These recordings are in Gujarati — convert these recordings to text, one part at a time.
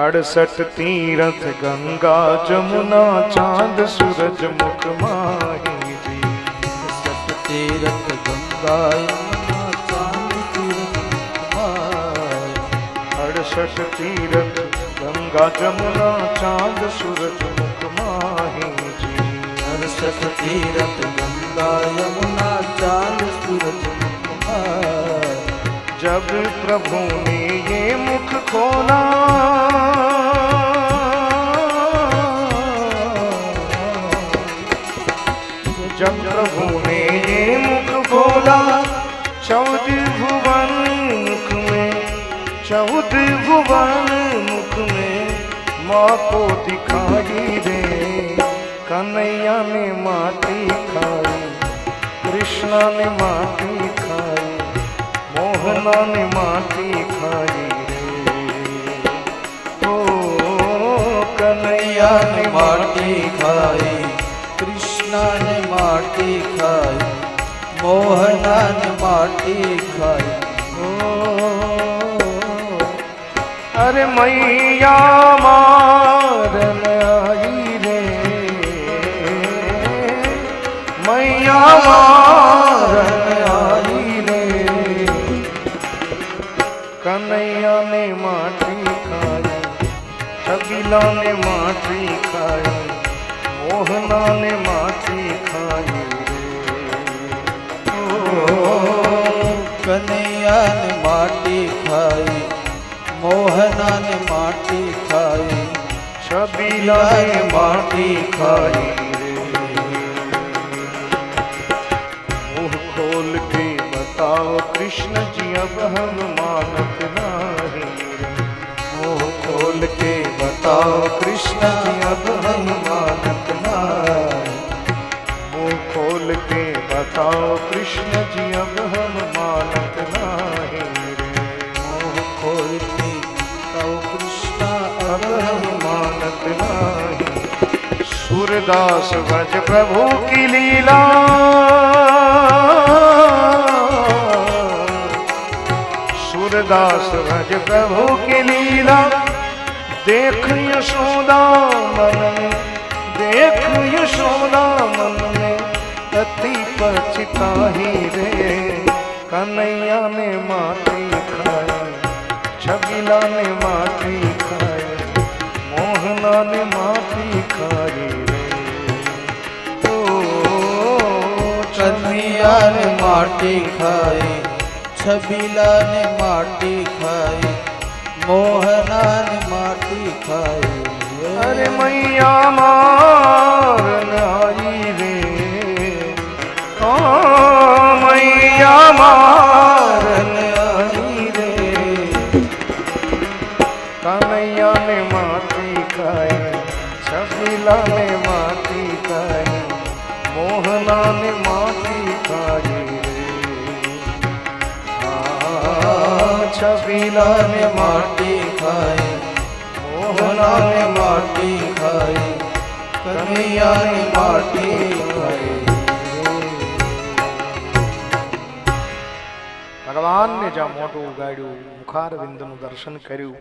અડસઠ તીરથ ગંગા જમુના ચાંદ સૂરજ મુખ માહીજી અડસઠ તીરથ ગંગા. અડસઠ તીરથ ગંગા, જમુના ચાંદ સૂરજ મુખ માહીજી અડસઠ તીરથ ગંગા યમુના ચાંદ સૂરજ. जब प्रभु ने ये मुख खोला जब प्रभु ने ये मुख खोला चौदह भुवन मुख में चौदह भुवन मुख में माँ को दिखाई दे कन्हैया ने माटी खाई कृष्णा ने माटी खाई ને માટી ખાઈ ઓ કનૈયા કનૈયાને માટી ખાઈ, કૃષ્ણને માટી ખાઈ, મોહનાને માટી ખાઈ. અરે મૈયા મારન આઈ રે. મૈયા કનૈયાને માટી ખાઈ છબીલાને માટી ખાઈ મોહનાને માટી ખાઈ રે. કનૈયાને માટી ખાઈ મોહનાને માટી ખાઈ છબીલાને માટી ખાઈ आओ कृष्ण जी अब हम मानत नाही मोह खोल के बताओ कृष्ण जी अब हम मानत नाही मोह खोल के बताओ कृष्ण जी अब हम मानत नाही मोह खोल के बताओ कृष्ण अब हम मानत नाही सूरदास भज प्रभु की लीला સુરદાસ રજ પ્રભુ કે લીલા દેખ યશોદા મન દેખ યશોદા મન અતિ પછતાહી રે કનૈયા ને માટી ખાય છબીલા ને માટી ખાય મોહના ને માટી ખાય. કનૈયાને માટી ખાઈ, છબીલાને માટી ખાઈ, મોહનાને માટી ખાઈ. અરે મૈયા માર નાઈ રે ઓ મૈયા માર નાઈ રે? કનૈયાને માટી ખાઈ, છબીલાને માટી ખાઈ, મોહનાને માટી છબીલાને છબીલાને માટી ખાઈ, મોહનાને માટી ખાઈ, કનૈયાને માટી ખાઈ. ભગવાનને જ્યાં મોટું ઉગાડ્યું, મુખારવિંદનું દર્શન કર્યું,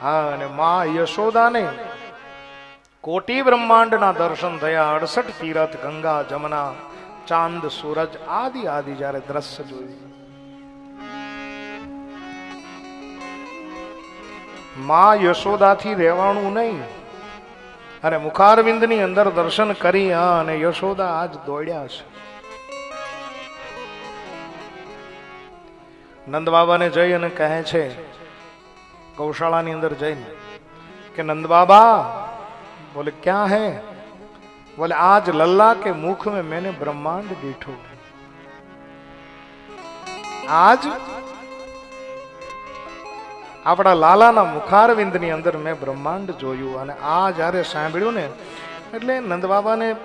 હા, અને મા યશોદાને કોટી બ્રહ્માંડના દર્શન થયા, અડસઠ તીરથ ગંગા, જમના, ચાંદ, સૂરજ આદિ આદિ જ્યારે દ્રશ્ય જોયું. મા યશોદાથી રહેવાનું નહીં. અને મુખારવિંદની અંદર દર્શન કરી અને યશોદા આજ દોડ્યા છે. નંદબાબાને જઈ અને કહે છે, ગૌશાળાની અંદર જઈને, કે નંદબાબા, બોલે, ક્યાં હે? બોલે, આજ લલ્લા કે મુખ મેં, મેને બ્રહ્માંડ દીઠું આજ આપણા લાલાના મુખારવિંદની અંદર મેં બ્રહ્માંડ જોયું અને આ જ્યારે સાંભળ્યું ને, એટલે નંદ બાબાને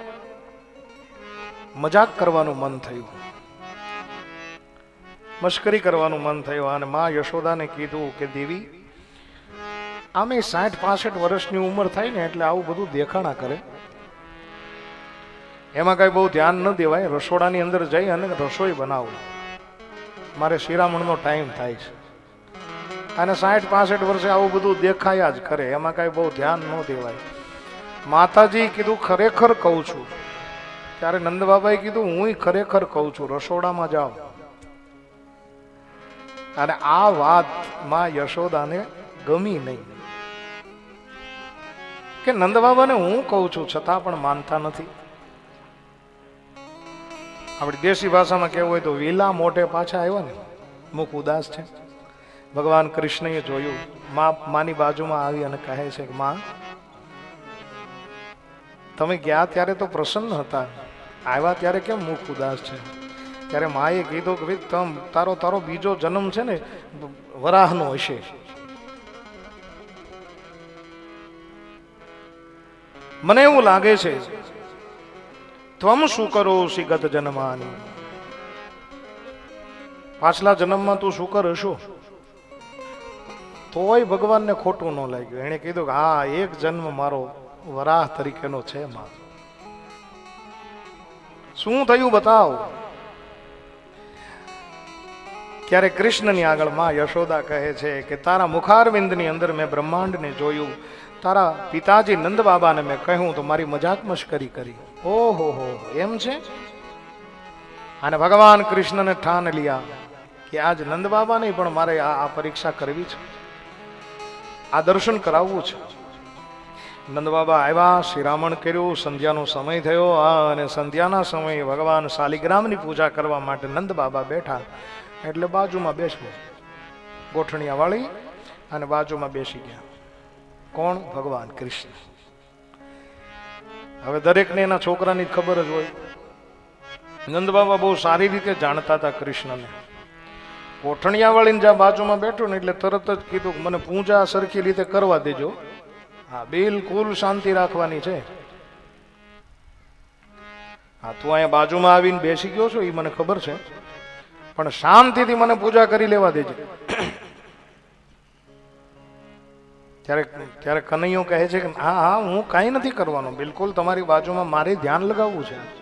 મજાક કરવાનું મન થયું. મશ્કરી કરવાનું મન થયું અને મા યશોદાને કીધું કે, દેવી, આમે સાઠ પાસઠ વર્ષની ઉંમર થાય ને એટલે આવું બધું દેખાણા કરે. એમાં કઈ બહુ ધ્યાન ન દેવાય, રસોડાની અંદર જઈ અને રસોઈ બનાવો. મારે શિરામણનો ટાઈમ થાય છે. અને સાઠ, પાસઠ વર્ષે આવું બધું દેખાયા જ કરે એમાં કાંઈ બહુ ધ્યાન ન દેવાય. માતાજી કીધું, ખરેખર કહું છું. ત્યારે નંદ બાબાએ કીધું હું ખરેખર કહું છું. રસોડામાં જાઓ. અને આ વાતમાં યશોદાને ગમી નહીં. કે નંદ બાબાને હું કહું છું, છતાં પણ માનતા નથી. આપણી દેશી ભાષામાં કેવું હોય તો, વિલા મોટે પાછા આવ્યા ને. મુખ ઉદાસ છે. ભગવાન કૃષ્ણએ જોયું. માં માની બાજુમાં આવી અને કહે છે કે, માં, તમે ગયા ત્યારે તો પ્રસન્ન હતા. આવ્યા ત્યારે કેમ મુખ ઉદાસ છે? ત્યારે માએ કીધું કે ભાઈ તમ, તારો તારો બીજો જન્મ છે ને, વરાહનો હશે. મને એવું લાગે છે ત્વમ શું કરો ગત જન્માની? પાછલા જન્મમાં તું શું કરશો? તોય ભગવાનને ખોટું ન લાગ્યું. એણે કીધું કે હા, એક જન્મ મારો વરાહ તરીકેનો છે માં શું થયું બતાવ? ત્યારે કૃષ્ણની આગળમાં યશોદા કહે છે કે, તારા મુખારવિંદની અંદર મેં બ્રહ્માંડને જોયું. તારા પિતાજી નંદ બાબાને મેં કહ્યું તો મારી મજાક મશ્કરી કરી. ઓહો, હો એમ છે? અને ભગવાન કૃષ્ણને ઠાન લિયા કે, આજ નંદ બાબા નહીં, પણ મારે આ પરીક્ષા કરવી છે. આ દર્શન કરાવવું છે. નંદબાબા આવ્યા, શ્રીરામણ કર્યું, સંધ્યાનો સમય થયો. અને સંધ્યાના સમયે ભગવાન શાલિગ્રામની પૂજા કરવા માટે નંદબાબા બેઠા. એટલે બાજુમાં બેસવું. ગોઠણિયા વાળી અને બાજુમાં બેસી ગયા. કોણ? ભગવાન કૃષ્ણ. હવે દરેકને એના છોકરાની ખબર જ હોય. નંદબાબા બહુ સારી રીતે જાણતા હતા કૃષ્ણને. કોઠણિયા વાળીને જ્યાં બાજુમાં બેઠો ને એટલે તરત જ કીધું મને પૂજા સરખી રીતે કરવા દેજો. હા, બિલકુલ શાંતિ રાખવાની છે. હા, તું અહીંયા બાજુમાં આવીને બેસી ગયો છો એ મને ખબર છે. પણ શાંતિથી મને પૂજા કરી લેવા દેજે. ત્યારે ત્યારે કનૈયો કહે છે કે, હા હા, હું કાંઈ નથી કરવાનો. બિલકુલ તમારી બાજુમાં મારે ધ્યાન લગાવવું છે.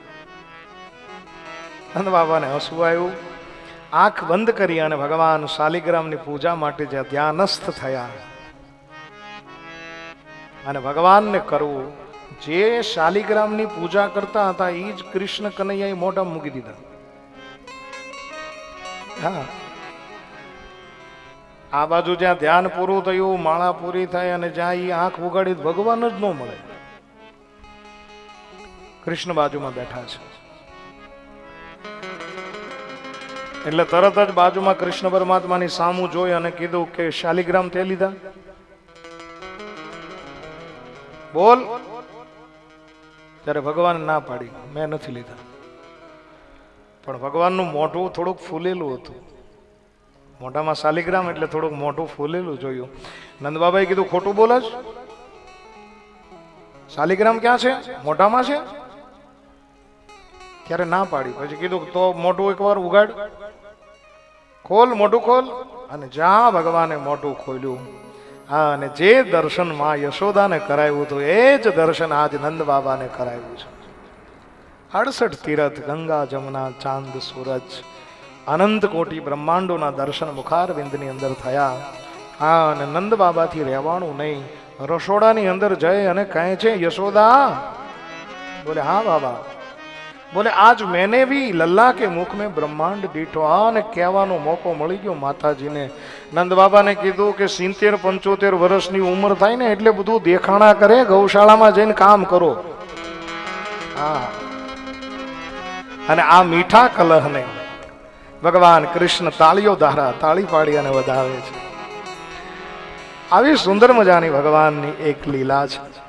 બાબાને હસવું આવ્યું. આંખ બંધ કરી અને ભગવાન શાલિગ્રામની પૂજા માટે જે ધ્યાનસ્થ થયા. અને ભગવાનને કરવું, જે શાલિગ્રામની પૂજા કરતા હતા એ જ કૃષ્ણ કનૈયાએ મોઢા મૂકી દીધા. હા. આ બાજુ જ્યાં ધ્યાન પૂરું થયું, માળા પૂરી થાય અને જ્યાં એ આંખ ઉગાડી, ભગવાન જ ન મળે. કૃષ્ણ બાજુમાં બેઠા છે. એટલે તરત જ બાજુમાં કૃષ્ણ પરમાત્માની સામું જોઈ અને કીધું કે શાલિગ્રામ તે લીધા. બોલ. ત્યારે ભગવાન ના પાડી. મેં નથી લીધા. પણ ભગવાનનું મોઢું થોડુંક ફૂલેલું હતું. મોઢામાં શાલિગ્રામ એટલે થોડુંક મોઢું ફૂલેલું જોયું. નંદબાબાએ કીધું, ખોટું બોલસ શાલિગ્રામ ક્યાં છે? મોઢામાં છે? ત્યારે ના પાડી. પછી કીધું, તો મોઢું એકવાર ઉગાડ. ખોલ, મોઢું ખોલ. અને જ્યાં ભગવાને મોઢું ખોલ્યું હા અને જે દર્શનમાં યશોદાને કરાવ્યું હતું, એ જ દર્શન આજ નંદ બાબાને કરાવ્યું છે. અડસઠ તીરથ, ગંગા, જમના, ચાંદ, સૂરજ, અનંત કોટી બ્રહ્માંડોના દર્શન મુખારવિંદની અંદર થયા. હા અને નંદ બાબાથી રહેવાનું નહીં, રસોડાની અંદર જઈ અને કહે છે, યશોદા. બોલે, હા બાબા. બોલે, આજ મેને બી લલ્લા કે મુખ મેં બ્રહ્માંડ દીઠો. અને કહેવાનો મોકો મળી ગયો માતાજીને. નંદ બાબાને કીધું કે, સિત્તેર પંચોતેર વર્ષની ઉંમર થાય ને એટલે બધું દેખાણા કરે, ગૌશાળામાં જઈને કામ કરો. હા. અને આ મીઠા કલહને ભગવાન કૃષ્ણ તાળીઓ ધારા તાળી પાડી અને વધાવે છે. આવી સુંદર મજાની ભગવાનની એક લીલા છે.